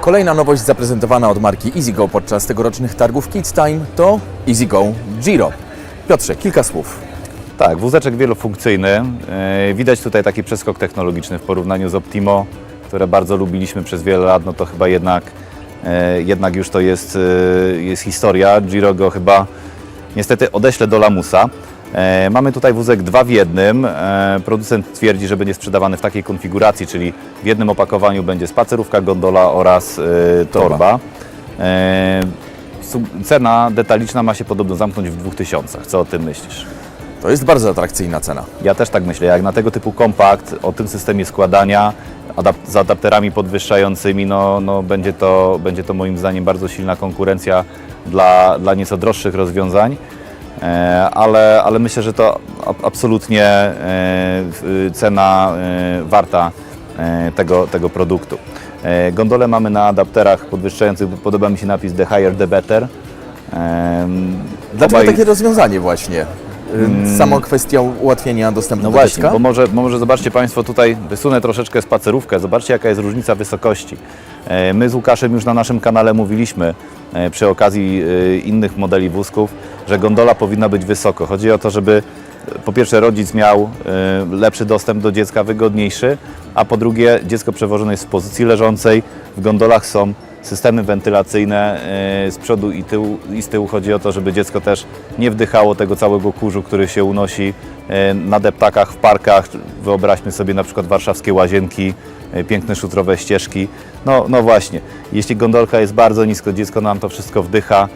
Kolejna nowość zaprezentowana od marki EasyGo podczas tegorocznych targów Kids Time to EasyGo Giro. Piotrze, kilka słów. Tak, wózeczek wielofunkcyjny. E, Widać tutaj taki przeskok technologiczny w porównaniu z Optimo, które bardzo lubiliśmy przez wiele lat. No to chyba jednak, jednak już to jest, e, jest historia. Giro go chyba niestety odeślę do lamusa. E, Mamy tutaj wózek dwa w jednym. E, Producent twierdzi, że będzie sprzedawany w takiej konfiguracji, czyli w jednym opakowaniu będzie spacerówka, gondola oraz e, torba. E, Cena detaliczna ma się podobno zamknąć w 2000. Co o tym myślisz? To jest bardzo atrakcyjna cena. Ja też tak myślę, jak na tego typu kompakt, o tym systemie składania, adap- z adapterami podwyższającymi, no, no będzie, to, będzie to moim zdaniem bardzo silna konkurencja dla, dla nieco droższych rozwiązań, e, ale, ale myślę, że to ab- absolutnie e, cena e, warta e, tego, tego produktu. E, Gondolę mamy na adapterach podwyższających, podoba mi się napis The Higher The Better. Em, Dlaczego obaj- takie rozwiązanie właśnie? Y, Samo kwestia ułatwienia dostępu no do właśnie, dziecka? bo może, może zobaczcie Państwo tutaj, wysunę troszeczkę spacerówkę, zobaczcie jaka jest różnica wysokości. E, My z Łukaszem już na naszym kanale mówiliśmy e, przy okazji e, innych modeli wózków, że gondola powinna być wysoko. Chodzi o to, żeby po pierwsze rodzic miał lepszy dostęp do dziecka, wygodniejszy, a po drugie dziecko przewożone jest w pozycji leżącej. W gondolach są systemy wentylacyjne e, z przodu i, tyłu, i z tyłu. Chodzi o to, żeby dziecko też nie wdychało tego całego kurzu, który się unosi e, na deptakach w parkach. Wyobraźmy sobie na przykład warszawskie łazienki, e, piękne szutrowe ścieżki. No, no właśnie, jeśli gondolka jest bardzo nisko, dziecko nam to wszystko wdycha,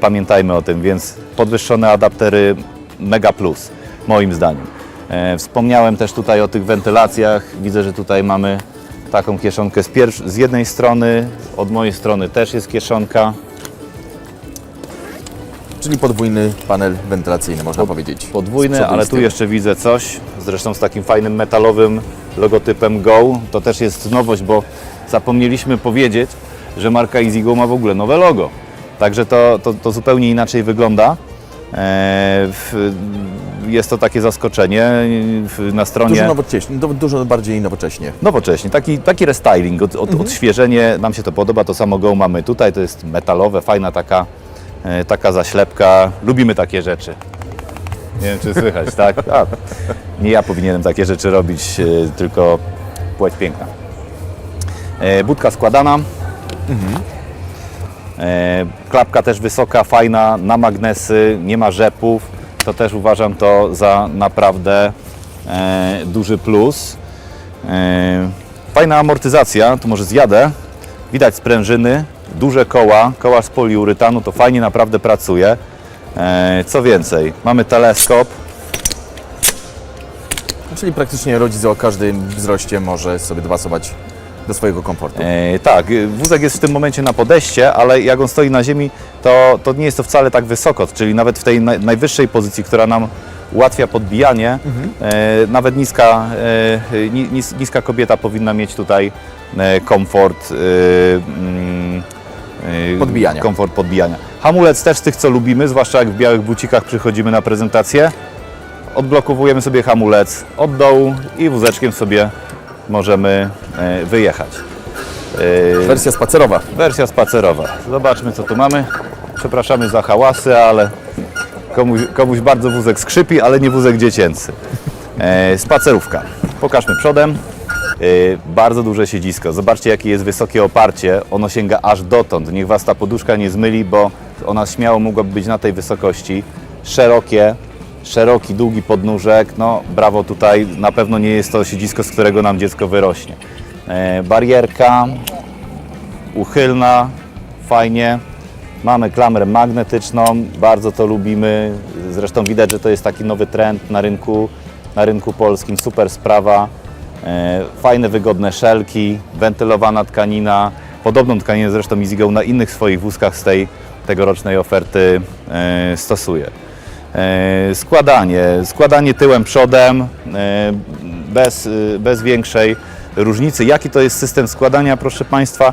pamiętajmy o tym, więc podwyższone adaptery mega plus, moim zdaniem. Wspomniałem też tutaj o tych wentylacjach. Widzę, że tutaj mamy taką kieszonkę z, pierw- z jednej strony, od mojej strony też jest kieszonka. Czyli podwójny panel wentylacyjny, można powiedzieć. Z Podwójny, przodu i ale z tu tyłu. jeszcze widzę coś, zresztą z takim fajnym metalowym logotypem Go. To też jest nowość, bo zapomnieliśmy powiedzieć, że marka EasyGo ma w ogóle nowe logo. Także to, to, to zupełnie inaczej wygląda. E, jest to takie zaskoczenie na stronie. Dużo nowocześnie, du- dużo bardziej nowocześnie. Nowocześnie, taki, taki restyling, od, od, odświeżenie, nam się to podoba, to samo Go mamy tutaj, to jest metalowe, fajna taka, e, taka zaślepka, lubimy takie rzeczy. Nie wiem, czy słychać, tak? A, nie ja powinienem takie rzeczy robić, e, tylko płeć piękna. Budka składana. E, klapka też wysoka, fajna, na magnesy, nie ma rzepów. To też uważam to za naprawdę e, duży plus. E, Fajna amortyzacja, tu może zjadę. Widać sprężyny, duże koła, koła z poliuretanu, to fajnie naprawdę pracuje. E, Co więcej, mamy teleskop, Czyli praktycznie rodzic o każdym wzroście może sobie dopasować do swojego komfortu. E, tak, wózek jest w tym momencie na podejście, ale jak on stoi na ziemi, to, to nie jest to wcale tak wysoko, czyli nawet w tej naj, najwyższej pozycji, która nam ułatwia podbijanie, e, nawet niska, e, ni, nis, niska kobieta powinna mieć tutaj e, komfort e, mm, e, Podbijania. komfort podbijania. Hamulec też z tych, co lubimy, zwłaszcza jak w białych bucikach przychodzimy na prezentację. Odblokowujemy sobie hamulec od dołu i wózeczkiem sobie możemy e, wyjechać. E, Wersja spacerowa. Wersja spacerowa. Zobaczmy co tu mamy. Przepraszamy za hałasy, ale komuś, komuś bardzo wózek skrzypi, ale nie wózek dziecięcy. E, spacerówka. Pokażmy przodem. Bardzo duże siedzisko. Zobaczcie jakie jest wysokie oparcie. Ono sięga aż dotąd. Niech Was ta poduszka nie zmyli, bo ona śmiało mogłaby być na tej wysokości. Szerokie, szeroki, długi podnóżek. No brawo tutaj. Na pewno nie jest to siedzisko, z którego nam dziecko wyrośnie. E, barierka, uchylna, fajnie. Mamy klamrę magnetyczną, bardzo to lubimy. Zresztą widać, że to jest taki nowy trend na rynku, na rynku polskim. Super sprawa. E, Fajne, wygodne szelki, wentylowana tkanina. Podobną tkaninę zresztą EasyGo na innych swoich wózkach z tej tegorocznej oferty e, stosuje. E, Składanie, składanie tyłem, przodem, e, bez, e, bez większej różnicy. Jaki to jest system składania, proszę Państwa?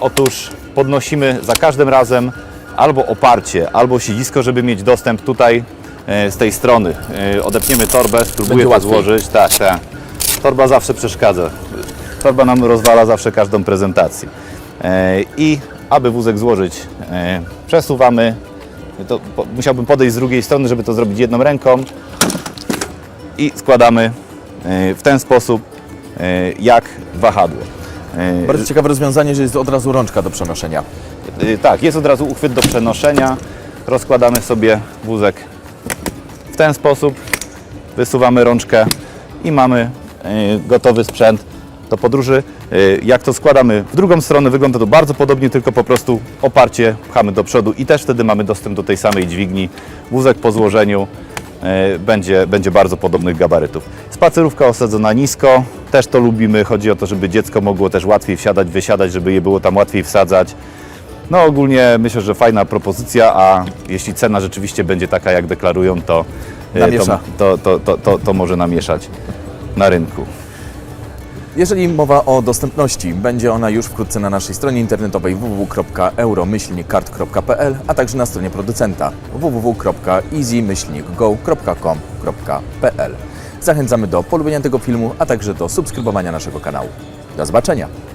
Otóż podnosimy za każdym razem albo oparcie, albo siedzisko, żeby mieć dostęp tutaj z tej strony. Odepniemy torbę, spróbuję to złożyć. Tak, tak. Torba zawsze przeszkadza. Torba nam rozwala zawsze każdą prezentację. I aby wózek złożyć, przesuwamy. To po, musiałbym podejść z drugiej strony, żeby to zrobić jedną ręką. I składamy e, w ten sposób, e, jak wahadło. E, Bardzo ciekawe rozwiązanie, że jest od razu rączka do przenoszenia. Tak, jest od razu uchwyt do przenoszenia. Rozkładamy sobie wózek w ten sposób. Wysuwamy rączkę i mamy gotowy sprzęt do podróży. Y, Jak to składamy w drugą stronę, wygląda to bardzo podobnie, tylko po prostu oparcie pchamy do przodu i też wtedy mamy dostęp do tej samej dźwigni. Wózek po złożeniu y, będzie, będzie bardzo podobnych gabarytów. Spacerówka osadzona nisko, też to lubimy. Chodzi o to, żeby dziecko mogło też łatwiej wsiadać, wysiadać, żeby je było tam łatwiej wsadzać. No ogólnie myślę, że fajna propozycja, a jeśli cena rzeczywiście będzie taka, jak deklarują, to, e, Namiesza. to, to, to, to, to może namieszać na rynku. Jeżeli mowa o dostępności, będzie ona już wkrótce na naszej stronie internetowej www.euro-kart.pl, a także na stronie producenta www.easy-go.com.pl. Zachęcamy do polubienia tego filmu, a także do subskrybowania naszego kanału. Do zobaczenia!